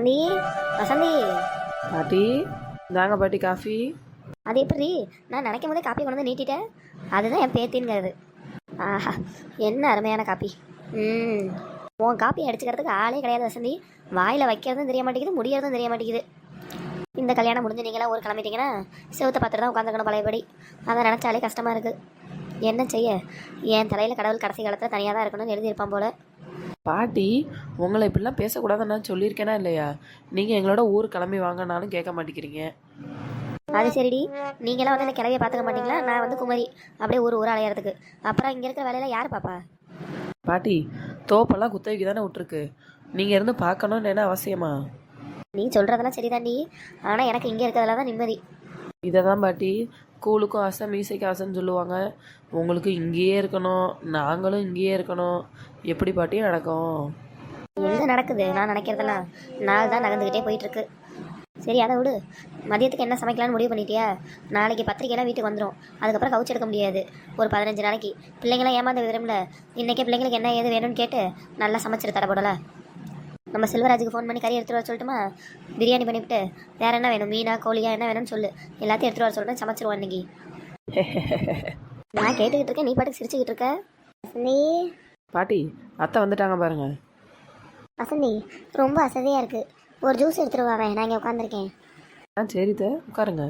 வசந்தி? வசந்தி? பாட்டி இந்தாங்க பாட்டி காஃபி. அது எப்படி நான் நினைக்கும் போதே காப்பி கொண்டு வந்து நீட்டிட்டேன். அதுதான் என் பேத்தின்கிறது. ஆஹா என்ன அருமையான காப்பி ம். உன் காப்பி அடிச்சுக்கிறதுக்கு ஆளே கிடையாது வசந்தி. வாயில் வைக்கிறதும் தெரிய மாட்டேங்குது முடியறதும் தெரிய மாட்டேங்குது. இந்த கல்யாணம் முடிஞ்சு நீங்களாம் ஊர் கிளம்பிட்டீங்கன்னா செவத்தை பார்த்துட்டு தான் உட்காந்துக்கணும் பழையபடி. அதை நினச்சாலே கஷ்டமாக இருக்குது என்ன செய்ய? என் தலையில் கடவுள் கடைசி காலத்தில் தனியாக தான் இருக்கணும்னு எழுதியிருப்பான் போல. பாட்டி உங்களை இப்படிலாம் பேசக்கூடாதுன்னு நான் சொல்லியிருக்கேனா இல்லையா? நீங்கள் எங்களோட ஊர் கிளம்பி வாங்கனாலும் கேட்க மாட்டேங்கிறீங்க. அது சரிடி. நீங்களாம் வந்து இந்த கிளவியை பார்த்துக்க மாட்டீங்களா? நான் வந்து குமரி. அப்படியே ஊர் ஊர் அலையறதுக்கு. அப்புறம் இங்கே இருக்கிற வேலையில யார் பாப்பா? பாட்டி தோப்பெல்லாம் குத்தகைக்கு தானே விட்ருக்கு நீங்கள் இருந்து பார்க்கணும்னு என்ன அவசியமா? நீ சொல்கிறதெல்லாம் சரிதாண்டி. ஆனால் எனக்கு இங்கே இருக்கிறதுல தான் நிம்மதி. இதை தான் பாட்டி கூழுக்கும் ஆசை மீசைக்கு ஆசைன்னு சொல்லுவாங்க. உங்களுக்கு இங்கேயே இருக்கணும் நாங்களும் இங்கேயே இருக்கணும். எப்படி பாட்டி நடக்கும்? எங்கே நடக்குது? நான் நினைக்கிறதெல்லாம் நாள் தான் நகர்ந்துக்கிட்டே போயிட்டுருக்கு. சரி அதை விடு. மதியத்துக்கு என்ன சமைக்கலாம்னு முடிவு பண்ணிட்டியா? நாளைக்கு பத்திரிக்கைலாம் வீட்டுக்கு வந்துடும் அதுக்கப்புறம் கவுச்சு எடுக்க முடியாது. ஒரு பதினஞ்சு நாளைக்கு. பிள்ளைங்களாம் ஏமாந்து விரும்பல இன்றைக்கே பிள்ளைங்களுக்கு என்ன ஏது வேணும்னு கேட்டு நல்லா சமைச்சிரு தடப்படலை நம்ம செல்வராஜுக்கு ஃபோன் பண்ணி கறி எடுத்துகிட்டு வர சொல்லட்டுமா? பிரியாணி பண்ணிவிட்டு வேறு என்ன வேணும்? மீனா கோழியா என்ன வேணும்னு சொல்லு. எல்லாத்தையும் எடுத்துகிட்டு வர சொல்லிட்டு சமைச்சிருவோம் இன்னைக்கு. நான் கேட்டுக்கிட்டு இருக்கேன். நீ பாட்டுக்கு சிரிச்சுக்கிட்டு இருக்க? வசந்தி. பாட்டி அத்தை வந்துட்டாங்க பாருங்க. வசந்தி ரொம்ப அசதியாக இருக்குது ஒரு ஜூஸ் எடுத்துகிட்டு வரேன் நான் இங்கே உட்காந்துருக்கேன் ஆ சரி தே உட்காருங்க.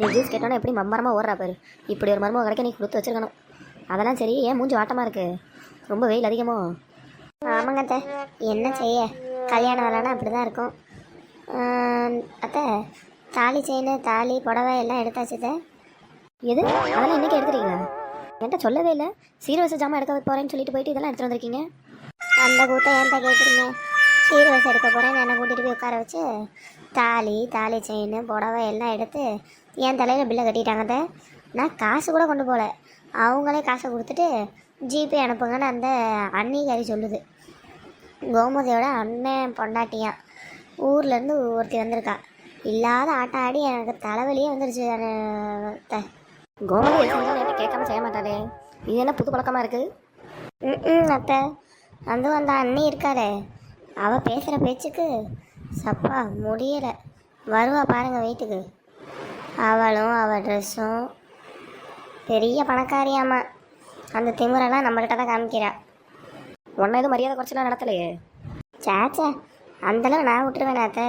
நீ ஜூஸ் கேட்டோன்னா எப்படி மம்மரமாக ஓடுறா பாரு. இப்படி ஒரு மருமக கிடைக்க நீ கொடுத்து வச்சிருக்கணும். அதெல்லாம் சரி ஏன் மூஞ்சி வாட்டமாக இருக்கு? ரொம்ப வெயில் அதிகமோ? ஆமாங்க அத்தை. என்ன செய்ய? கல்யாணம் வேலைன்னா அப்படி தான் இருக்கும் அத்தை தாலி செயின் தாலி புடவை எல்லாம் எடுத்தாச்சு எது? அதெல்லாம் இன்றைக்கி எடுத்துருக்கீங்களா என்கிட்ட சொல்லவே இல்லை. சீர்வரிசை ஜாமான் எடுக்க போகிறேன்னு சொல்லிட்டு போயிட்டு இதெல்லாம் எடுத்துகிட்டு வந்திருக்கீங்க. அந்த கூட்டம் ஏன்டா கேட்குறீங்க சீர்வரிசை எடுக்க போகிறேன்னு என்னை கூட்டிகிட்டு போய் உட்கார வச்சு தாலி தாலி செயின் புடவை எல்லாம் எடுத்து என் தலையில் பில்லை கட்டிட்டாங்க நான் காசு கூட கொண்டு போகல. அவங்களே காசை கொடுத்துட்டு ஜிபே அனுப்புங்கன்னு அந்த அன்னிகாரி சொல்லுது. கோமதியோட அண்ணன் பொண்டாட்டியான் ஊர்லேருந்து ஒருத்தி வந்திருக்கா. இல்லாத ஆட்டம் ஆடி எனக்கு தலைவலியே வந்துருச்சு அத்தை. கோமதி எது கேட்காம செய்ய மாட்டாளே. இது என்ன புது பழக்கமாக இருக்குது ம் அத்தை. அதுவும் அந்த அண்ணி இருக்காளே அவள் பேசுகிற பேச்சுக்கு சப்பா முடியலை. வருவா பாருங்க வீட்டுக்கு. அவளும் அவள் ட்ரெஸ்ஸும் பெரிய பணக்காரியாம்மா. அந்த திமுறெல்லாம் நம்மள்கிட்ட தான் காமிக்கிறாள் உன்னை எதுவும் மரியாதை குறைச்சலாம் நடத்தலையே? சேச்சே அந்தளவு நான் விட்டுருவேன் அத்தை.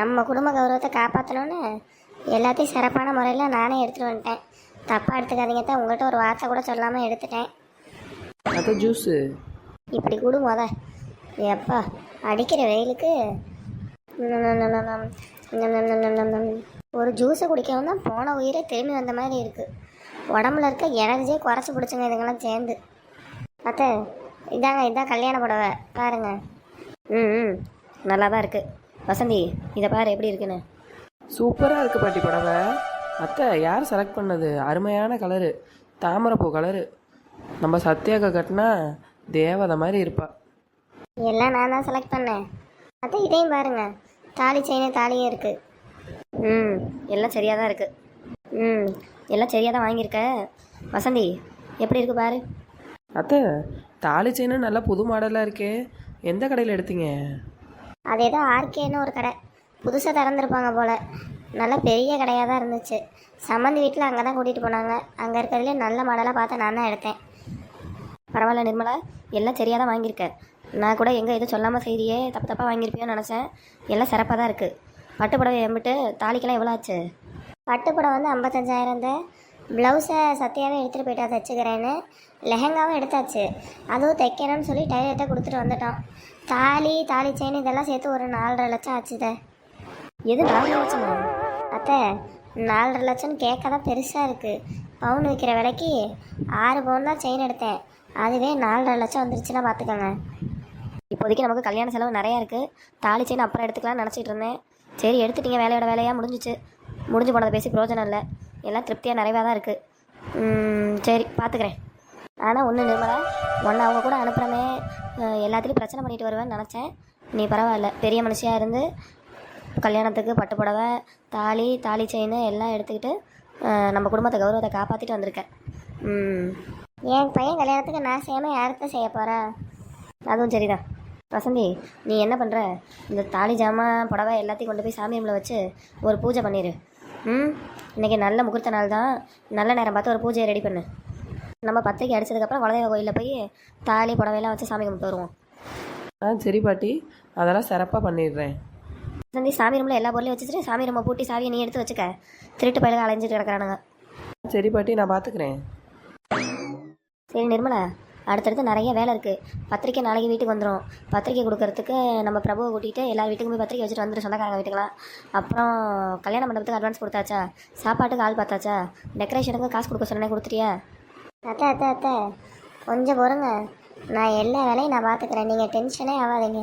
நம்ம குடும்ப கௌரவத்தை காப்பாற்றணும்னு எல்லாத்தையும் சிறப்பான முறையில் நானே எடுத்துகிட்டு வந்துட்டேன். தப்பாக எடுத்துக்காதீங்க தான் உங்கள்கிட்ட ஒரு வார்த்தை கூட சொல்லாமல் எடுத்துட்டேன். அத்தை ஜூஸு. இப்படி கூடு மொத எப்பா அடிக்கிற வெயிலுக்கு. ஒரு ஜூஸை குடிக்கவும் தான் போன உயிரே திரும்பி வந்த மாதிரி இருக்குது உடம்புல இருக்க எனர்ஜியே குறைச்சி பிடிச்சுங்க இதுங்கெல்லாம் சேர்ந்து அத்தை இதாங்க இதான் கல்யாண புடவை. பாருங்க. ம் ம். நல்லா தான் இருக்குது வசந்தி இதை பாரு எப்படி இருக்குன்னு. சூப்பராக இருக்குது பாட்டி புடவை. அத்தை யார் செலக்ட் பண்ணது? அருமையான கலரு தாமரைப்பூ கலரு நம்ம சத்யாக்கா கட்டினா தேவதை மாதிரி இருப்பா. எல்லாம் நான் தான் செலக்ட் பண்ணேன். அத்தை இதையும் பாருங்க. தாலி செயின் தாலியும் இருக்கு. ம் எல்லாம் சரியாக தான் இருக்கு. ம். எல்லாம் சரியாக தான் வாங்கியிருக்க. வசந்தி எப்படி இருக்கு பாரு. அத்தை தாலி செயினும் நல்லா புது மாடலாக இருக்கே. எந்த கடையில் எடுத்தீங்க? அது ஏதோ ஆர்கேன்னு ஒரு கடை. புதுசாக திறந்துருப்பாங்க போல். நல்ல பெரிய கடையாக தான் இருந்துச்சு. சம்மந்தி வீட்டில் அங்கே தான் கூட்டிகிட்டு போனாங்க. அங்கே இருக்கிறதுலே நல்ல மாடலாக பார்த்து நான் தான் எடுத்தேன். பரவாயில்ல நிர்மலா எல்லாம் சரியாக தான் வாங்கியிருக்க. நான் கூட எங்கே எதுவும் சொல்லாமல் செய்தியே தப்பு தப்பாக வாங்கியிருப்பியோன்னு நினச்சேன். எல்லாம் சிறப்பாக தான் இருக்குது பட்டு புடவை எம்பிட்டு தாலிக்கெல்லாம் எவ்வளோ ஆச்சு? பட்டு புடவை வந்து ஐம்பத்தஞ்சாயிரம் தான். ப்ளவுஸை சத்தியாவே எடுத்துகிட்டு போயிட்டா தைச்சிக்கிறேன்னு. லெஹங்காவும் எடுத்தாச்சு. அதுவும் தைக்கணும்னு சொல்லி டைலர்கிட்ட கொடுத்துட்டு வந்துட்டோம். தாலி தாலி செயின் இதெல்லாம் சேர்த்து ஒரு நாலரை லட்சம் ஆச்சுதே. எது நாலரை லட்சமா? அத்தை நாலரை லட்சம் கேட்க தான் பெருசாக இருக்குது பவுன் விற்கிற விலைக்கு ஆறு பவுன் தான் செயின் எடுத்தேன். அதுவே நாலரை லட்சம் வந்துருச்சுன்னா பார்த்துக்கோங்க. இப்போதைக்கு நமக்கு கல்யாண செலவு நிறையா இருக்குது தாலி செயின் அப்புறம் எடுத்துக்கலாம்னு நினச்சிட்டு இருந்தேன். சரி எடுத்துட்டீங்க. வேலையோட வேலையாக முடிஞ்சிச்சு. முடிஞ்சு போனதை பேசி பிரயோஜனம் இல்லை. எல்லாம் திருப்தியாக நிறைவாக தான் இருக்குது சரி பார்த்துக்கிறேன் ஆனால் ஒன்று நிர்மலா ஒன்று அவங்க கூட அனுப்புகிறமே எல்லாத்துலேயும் பிரச்சனை பண்ணிட்டு வருவேன்னு நினச்சேன். நீ பரவாயில்ல பெரிய மனுஷியாக இருந்து கல்யாணத்துக்கு பட்டு புடவை தாலி தாலி செயின் எல்லாம் எடுத்துக்கிட்டு நம்ம குடும்பத்தை கௌரவத்தை காப்பாற்றிட்டு வந்திருக்கேன் ம் என் பையன் கல்யாணத்துக்கு நான் செய்யாமல் யாருக்கு செய்ய போகிறேன் அதுவும் சரிதான். வசந்தி நீ என்ன பண்ணுற இந்த தாலி ஜாமான் புடவை எல்லாத்தையும் கொண்டு போய் சாமி ரூமில் வச்சு ஒரு பூஜை பண்ணிடு ம்? இன்னைக்கு நல்ல முகூர்த்த நாள் தான். நல்ல நேரம் பார்த்து ஒரு பூஜையை ரெடி பண்ணு. நம்ம பத்திரிக்கை அடிச்சதுக்கப்புறம் குலதெய்வ கோயிலில் போய் தாலி புடவையெல்லாம் வச்சு சாமி கும்பிட்டு வருவோம். ஆ சரி பாட்டி. அதெல்லாம் சிறப்பாக பண்ணிடுறேன். வசந்தி சாமி ரூமில் எல்லா பொருளையும் வச்சுட்டு சாமி ரூமை பூட்டி சாவியை நீ எடுத்து வச்சுக்க. திருட்டு பயிலுக்கு அலைஞ்சிட்டு கிடக்குறானுங்க. சரி பாட்டி நான் பார்த்துக்கிறேன் சரி நிர்மலா. அடுத்தடுத்து நிறைய வேலை இருக்குது பத்திரிக்கை நாளைக்கு வீட்டுக்கு வந்துடும் பத்திரிக்கை கொடுக்கறதுக்கு நம்ம பிரபுவை கூட்டிகிட்டு எல்லா வீட்டுக்கும் போய் பத்திரிக்கை வச்சுட்டு வந்துடும் சொந்தக்காரங்க வீட்டுக்கெல்லாம். அப்புறம் கல்யாண மண்டபத்துக்கு அட்வான்ஸ் கொடுத்தாச்சா? சாப்பாட்டுக்கு ஆள் பார்த்தாச்சா? டெக்கரேஷனுக்கு காசு கொடுக்க சொன்னே கொடுத்துட்டியா? அத்தை அத்தை அத்தை. கொஞ்சம் பொறுங்க. நான் எல்லா வேலையும் நான் பார்த்துக்கிறேன். நீங்கள் டென்ஷனே ஆகாதீங்க.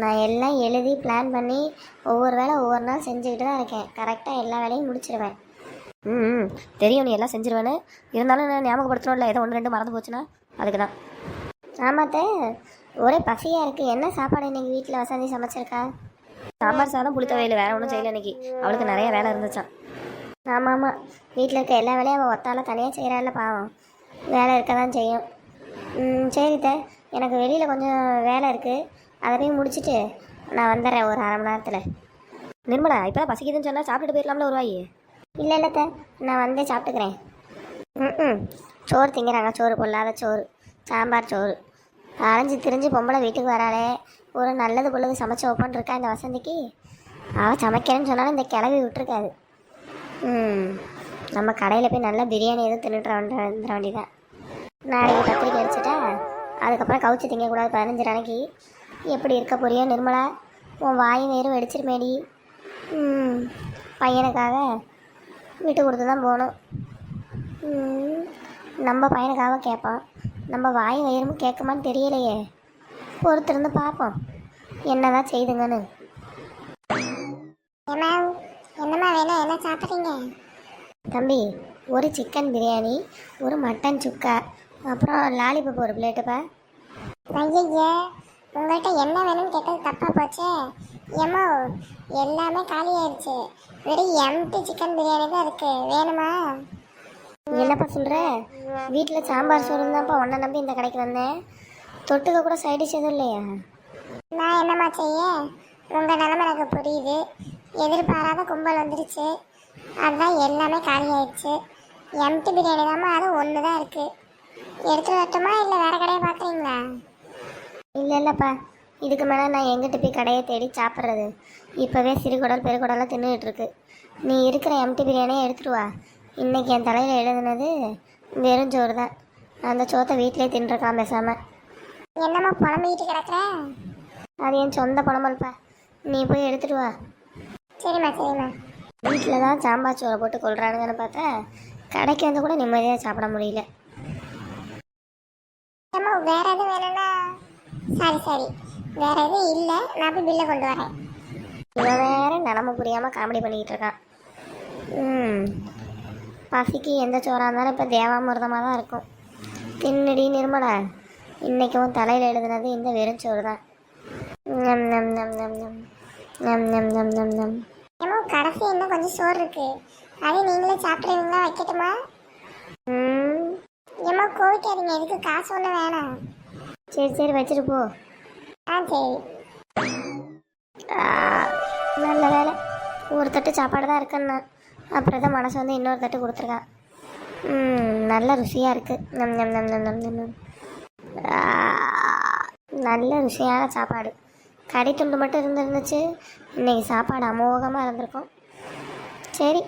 நான் எல்லாம் எழுதி பிளான் பண்ணி ஒவ்வொரு வேலை ஒவ்வொரு நாள் செஞ்சுக்கிட்டு தான் இருக்கேன். கரெக்டாக எல்லா வேலையும் முடிச்சிடுவேன் ம் ம், தெரியும் நீ எல்லாம் செஞ்சிருவேன்னு. இருந்தாலும் நான் ஞாபகப்படுத்தணும்ல ஏதோ ஒன்று ரெண்டு மறந்து போச்சுன்னா. அதுக்கு தான். ஆமாத்த ஒரே பசியாக இருக்குது என்ன சாப்பாடு இன்னைக்கு வீட்டில் வசந்தி சமைச்சிருக்கா? சாம்பார் சாதம் புளித்த வயல் வேறு ஒன்றும் செய்யலை இன்னைக்கு. அவளுக்கு நிறைய வேலை இருந்துச்சான் ஆமாம் ஆமாம் வீட்டில் இருக்க எல்லா வேலையும் அவள் ஒத்தால தனியாக செய்கிறாள் பாவம். வேலை இருக்க தான் செய்யும். ம் சரித்த. எனக்கு வெளியில் கொஞ்சம் வேலை இருக்குது அதை போய் முடிச்சுட்டு நான் வந்துடுறேன் ஒரு அரை மணி நேரத்தில். நிர்மலா இப்போ தான் பசிக்குதுன்னு சொன்னால் சாப்பிட்டுட்டு போயிடலாம்ல ஒரு வாயி? இல்லை இல்லைத்த நான் வந்தே சாப்பிட்டுக்கிறேன். ம் சோறு திங்கிறாங்க. சோறு பொல்லாத சோறு. சாம்பார் சோறு. அரைஞ்சு திரிஞ்சு பொம்பளை வீட்டுக்கு வராளே. ஒரு நல்லது பொழுது சமைச்சு ஓப்பன் இருக்கா இந்த வசந்திக்கு? அவள் சமைக்கிறேன்னு சொன்னாலும் இந்த கிளவி விட்டுருக்காது. ம். நம்ம கடையில் போய் நல்லா பிரியாணி எதுவும் தின்னுட்டு வந்துட வந்துட வேண்டியதான் நாளைக்கு பத்திரிக்கை அடிச்சுட்டா அதுக்கப்புறம் கவுச்சு திங்கக்கூடாது. பதினஞ்சு நாளைக்கு. எப்படி இருக்க போறியோ நிர்மலா? உன் வாய் வேறும் வெடிச்சிருமேடி. ம். பையனுக்காக விட்டு கொடுத்து தான் போகணும். ம், நம்ம பையனுக்காக கேட்பான். நம்ம வாய் வயிறும் கேட்குமான்னு தெரியலையே. பொறுத்திருந்து பார்ப்போம். என்னதான் செய்துங்கன்னு. என்னம்மா வேணும்? என்ன சாப்பிட்றீங்க? தம்பி ஒரு சிக்கன் பிரியாணி ஒரு மட்டன் சுக்கா அப்புறம் லாலிபப் ஒரு பிளேட்டுப்பா ஐயய்யா உங்கள்கிட்ட என்ன வேணும்னு கேட்டது தப்பாக போச்சே. ஏமோ எல்லாமே காலி ஆயிடுச்சு வெறும் எம்டி சிக்கன் பிரியாணி தான் இருக்கு. வேணுமா? என்னப்பா சொல்ற? வீட்டில் சாம்பார் சோறு தான்ப்பா உன்னை நம்பி இந்த கடைக்கு வந்தேன். தொட்டுக்க கூட சைடு டிஷ் எதுவும் இல்லையா? நான் என்னம்மா செய்ய? உங்கள் நிலமை எனக்கு புரியுது. எதிர்பாராத கும்பல் வந்துடுச்சு அதுதான் எல்லாமே காலி ஆயிடுச்சு எம்டி பிரியாணி தாம்மா அது ஒன்று தான் இருக்குது எடுத்துட்டு வரட்டுமா இல்லை வேற கடையை பார்க்குறீங்களா? இல்லை இல்லைப்பா. இதுக்கு மேலே நான் எங்கிட்ட போய் கடையை தேடி சாப்பிட்றது? இப்போவே சிறுகுடல் பெருகுடலாம் தின்னுட்டு இருக்கு. நீ இருக்கிற எம்டி பிரியாணியை எடுத்துட்டு வா. இன்னைக்கு என் தலையில் எழுதுனது வெறும் சோறு தான் அந்த சோத்தை வீட்டிலே தின்றுருக்கான் பேசாமல் என்னம்மா புலம்பிக்கிட்டு கிடக்குற? அது என் சொந்த புலம்பல்ப்பா நீ போய் எடுத்துட்டு வா. சரிம்மா சரிம்மா. வீட்டில் தான் சாம்பார் சோறை போட்டு கொள்றானுங்கன்னு பார்த்தா கடைக்கு வந்து கூட நிம்மதியாக சாப்பிட முடியல. வேற எதுவும் வேணும்னா? சரி சரி. வேற எதுவும் இல்லை. நான் போய் பில்லை கொண்டு வரேன். இவன் வேற நிலம புரியாமல் காமெடி பண்ணிக்கிட்டு இருக்கான். ம். பசிக்கு எந்த சோறாக இருந்தாலும் இப்போ தேவாமிர்தமாக தான் இருக்கும். தின்னடி நிர்மலா இன்றைக்கும் தலையில் எழுதுனது இந்த வெறும் சோறு தான் நம் நம் நம் நம். நம் நம் நம் நம் நம். நம் ஏமோ கடைசி இன்னும் கொஞ்சம் சோறு இருக்கு. அது நீங்களே சாப்பிட்றீங்களா வைக்கட்டுமா? ஏமா ஏம்மா கோவிக்காதீங்க எதுக்கு காசு ஒன்றும் வேணாம். சரி சரி வச்சுட்டு போ. ஆ சரி. நல்ல வேலை. ஒரு தட்டு சாப்பாடு தான் இருக்குன்னா. அப்புறம் தான் மனசு வந்து இன்னொரு தட்டு கொடுத்துருக்கான் நல்ல ருசியாக இருக்குது நம் நம் நம் நம் நம் நம் நம். நல்ல ருசியான சாப்பாடு. கறி துண்டு மட்டும் இருந்துருந்துச்சு இன்னைக்கு சாப்பாடு அமோகமாக இருந்திருக்கும். சரி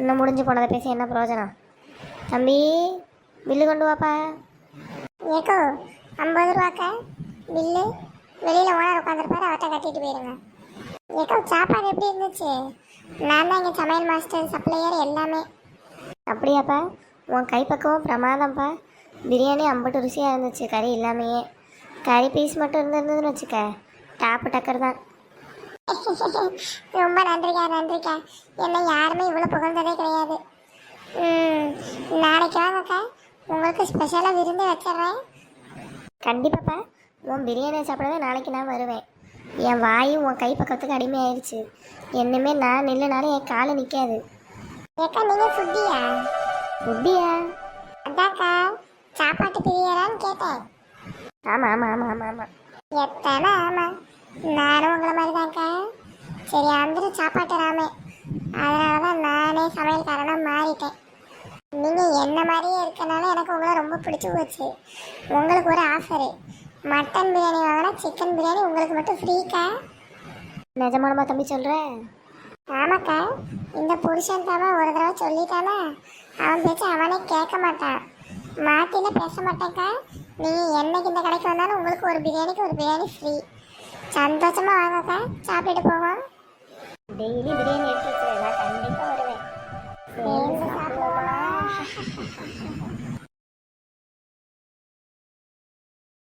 இன்னும் முடிஞ்சு போனதை பேசி என்ன பிரயோஜனம்? தம்பி பில்லு கொண்டு வாப்பா. ஏக்கோ ஐம்பது ரூபாக்க? பில்லு? வெளியில் ஓனர் உட்காந்துருப்பாரு அவர்கிட்ட கட்டிட்டு போயிருங்க. ஏக்கோ சாப்பாடு எப்படி இருந்துச்சு? நான் தான் இங்கே சமையல் மாஸ்டர் சப்ளையர் எல்லாமே. அப்படியாப்பா? உன் கைப்பக்குவம் பிரமாதம்ப்பா. பிரியாணி அம்பட்டு ருசியாக இருந்துச்சு கறி இல்லாமையே. கறி பீஸ் மட்டும் இருந்திருந்ததுன்னு வச்சுக்க டாப்பு டக்கர் தான். ரொம்ப நன்றிக்கா நன்றிக்கா. என்னை யாருமே இவ்வளோ புகழ்ந்ததே கிடையாது. நாளைக்கு வாங்கக்கா உங்களுக்கு ஸ்பெஷலாக விருந்து வச்சிட்றேன். கண்டிப்பாப்பா. உன் பிரியாணி சாப்பிடவே நாளைக்கு நான் வருவேன். என் வாயும் உன் கை பக்கத்துக்கு அடிமையாயிருச்சு. என்னமே நான் நில்லுனாலும் என் காலை நிற்காது ஏக்கா நீங்கள் ஃபுட்டியா? ஃபுட்டியா? அதாக்கா சாப்பாட்டு பிரியரான்னு கேட்டேன். ஆமாம் ஆமாம் ஆமாம் ஆமாம் ஆமாம் எத்தனை ஆமா. நானும் உங்களை மாதிரி தான்க்கா சரி அந்த சாப்பாட்டு ராமே அதனால தான் நானே சமையல்காரனா மாறிட்டேன். நீங்கள் என்ன மாதிரியே இருக்கனால எனக்கு உங்களை ரொம்ப பிடிச்சி போச்சு. உங்களுக்கு ஒரு ஆஃபரு மட்டன் பிரியாணி வாங்கினா சிக்கன் பிரியாணி உங்களுக்கு மட்டும் ஃப்ரீக்கா நிஜமானமா தம்பி சொல்ற? ஆமாக்கா. இந்த புருஷன் தாம ஒரு தடவை சொல்லிட்டானா? அவன் பேச்சு அவனே கேட்க மாட்டான். மாத்தில பேச மாட்டேன்க்கா. நீங்கள் என்னைக்கு இந்த கடைக்கு வந்தாலும் உங்களுக்கு ஒரு பிரியாணிக்கு ஒரு பிரியாணி ஃப்ரீ சந்தோஷமா வாங்கக்கா. சாப்பிட்டுட்டு போவோம். டெய்லி பிரியாணி எடுத்து வச்சிரு நான் கண்டிப்பா வருவேன். சாப்பிடுவோமா?